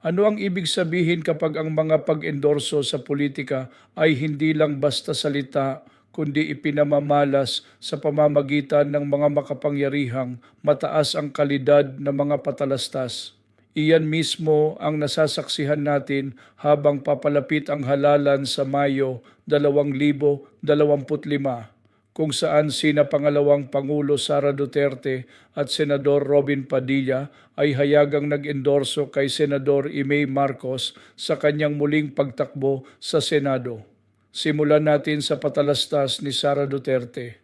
Ano ang ibig sabihin kapag ang mga pag-endorso sa politika ay hindi lang basta salita kundi ipinamamalas sa pamamagitan ng mga makapangyarihang mataas ang kalidad ng mga patalastas? Iyan mismo ang nasasaksihan natin habang papalapit ang halalan sa Mayo 2025 kung saan sina pangalawang Pangulo Sara Duterte at Senador Robin Padilla ay hayagang nag-endorso kay Senador Imay Marcos sa kanyang muling pagtakbo sa Senado. Simulan natin sa patalastas ni Sara Duterte.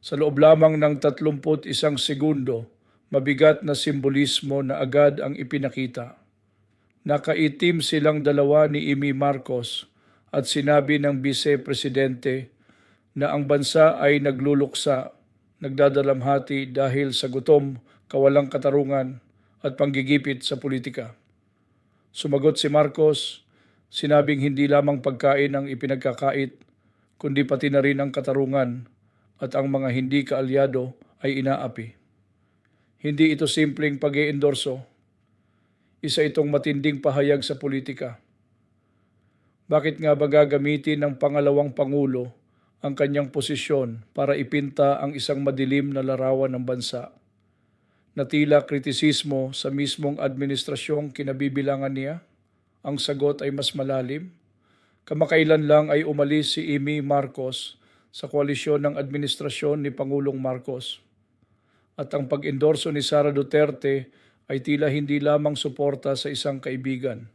Sa loob lamang ng 31 segundo, mabigat na simbolismo na agad ang ipinakita. Nakaitim silang dalawa ni Imi Marcos at sinabi ng Vice Presidente na ang bansa ay nagluluksa, nagdadalamhati dahil sa gutom, kawalang katarungan at panggigipit sa politika. Sumagot si Marcos, sinabing hindi lamang pagkain ang ipinagkakait, kundi pati na rin ang katarungan at ang mga hindi kaalyado ay inaapi. Hindi ito simpleng pag endorso Isa itong matinding pahayag sa politika. Bakit nga ba gagamitin ng pangalawang pangulo ang kanyang posisyon para ipinta ang isang madilim na larawan ng bansa? Na tila kritisismo sa mismong administrasyong kinabibilangan niya? Ang sagot ay mas malalim. Kamakailan lang ay umalis si Amy Marcos sa koalisyon ng administrasyon ni Pangulong Marcos at ang pag-endorso ni Sara Duterte ay tila hindi lamang suporta sa isang kaibigan.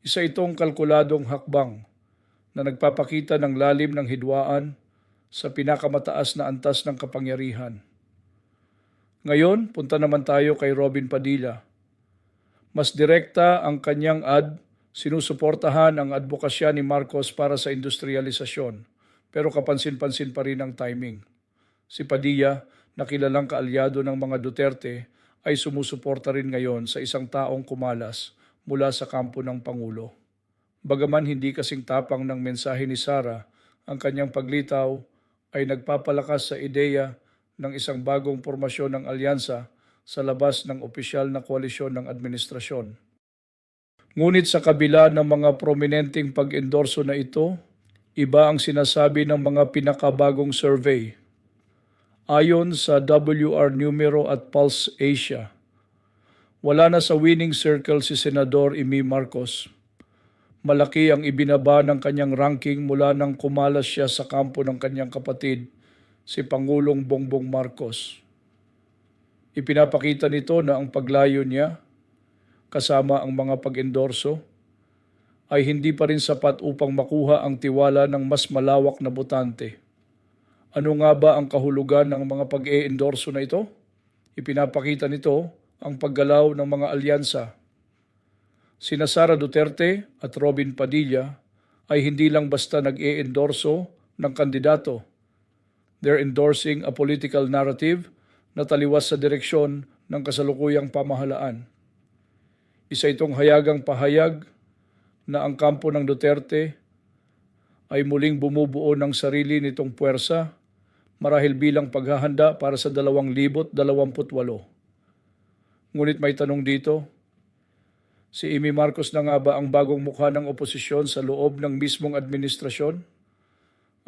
Isa itong kalkuladong hakbang na nagpapakita ng lalim ng hidwaan sa pinakamataas na antas ng kapangyarihan. Ngayon, punta naman tayo kay Robin Padilla. Mas direkta ang kanyang ad, sinusuportahan ang advokasya ni Marcos para sa industrialisasyon, pero kapansin-pansin pa rin ang timing. Si Padilla na kilalang kaalyado ng mga Duterte ay sumusuporta rin ngayon sa isang taong kumalas mula sa kampo ng Pangulo. Bagaman hindi kasing tapang ng mensahe ni Sara, ang kanyang paglitaw ay nagpapalakas sa ideya ng isang bagong formasyon ng alyansa sa labas ng opisyal na koalisyon ng administrasyon. Ngunit sa kabila ng mga prominenteng pag-endorso na ito, iba ang sinasabi ng mga pinakabagong survey Ayon sa WR Numero at Pulse Asia, wala na sa winning circle si Senador Imi Marcos. Malaki ang ibinaba ng kanyang ranking mula nang kumalas siya sa kampo ng kanyang kapatid, si Pangulong Bongbong Marcos. Ipinapakita nito na ang paglayo niya, kasama ang mga pag-endorso, ay hindi pa rin sapat upang makuha ang tiwala ng mas malawak na botante. Ano nga ba ang kahulugan ng mga pag-e-endorso na ito? Ipinapakita nito ang paggalaw ng mga alyansa. Sina Sara Duterte at Robin Padilla ay hindi lang basta nag-e-endorso ng kandidato. They're endorsing a political narrative na taliwas sa direksyon ng kasalukuyang pamahalaan. Isa itong hayagang pahayag na ang kampo ng Duterte ay muling bumubuo ng sarili nitong puwersa marahil bilang paghahanda para sa 2028. Ngunit may tanong dito, si Amy Marcos na nga ba ang bagong mukha ng oposisyon sa loob ng mismong administrasyon?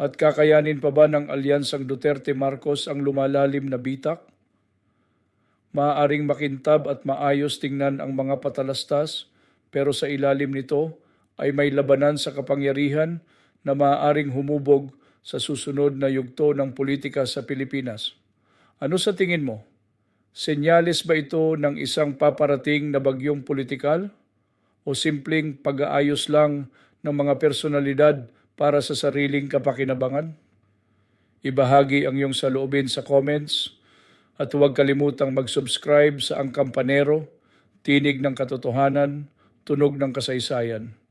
At kakayanin pa ba ng alyansang Duterte-Marcos ang lumalalim na bitak? Maaaring makintab at maayos tingnan ang mga patalastas, pero sa ilalim nito ay may labanan sa kapangyarihan na maaaring humubog sa susunod na yugto ng politika sa Pilipinas. Ano sa tingin mo? Senyales ba ito ng isang paparating na bagyong politikal o simpleng pag-aayos lang ng mga personalidad para sa sariling kapakinabangan? Ibahagi ang iyong saloobin sa comments at huwag kalimutang mag-subscribe sa Ang Kampanero, Tinig ng Katotohanan, Tunog ng Kasaysayan.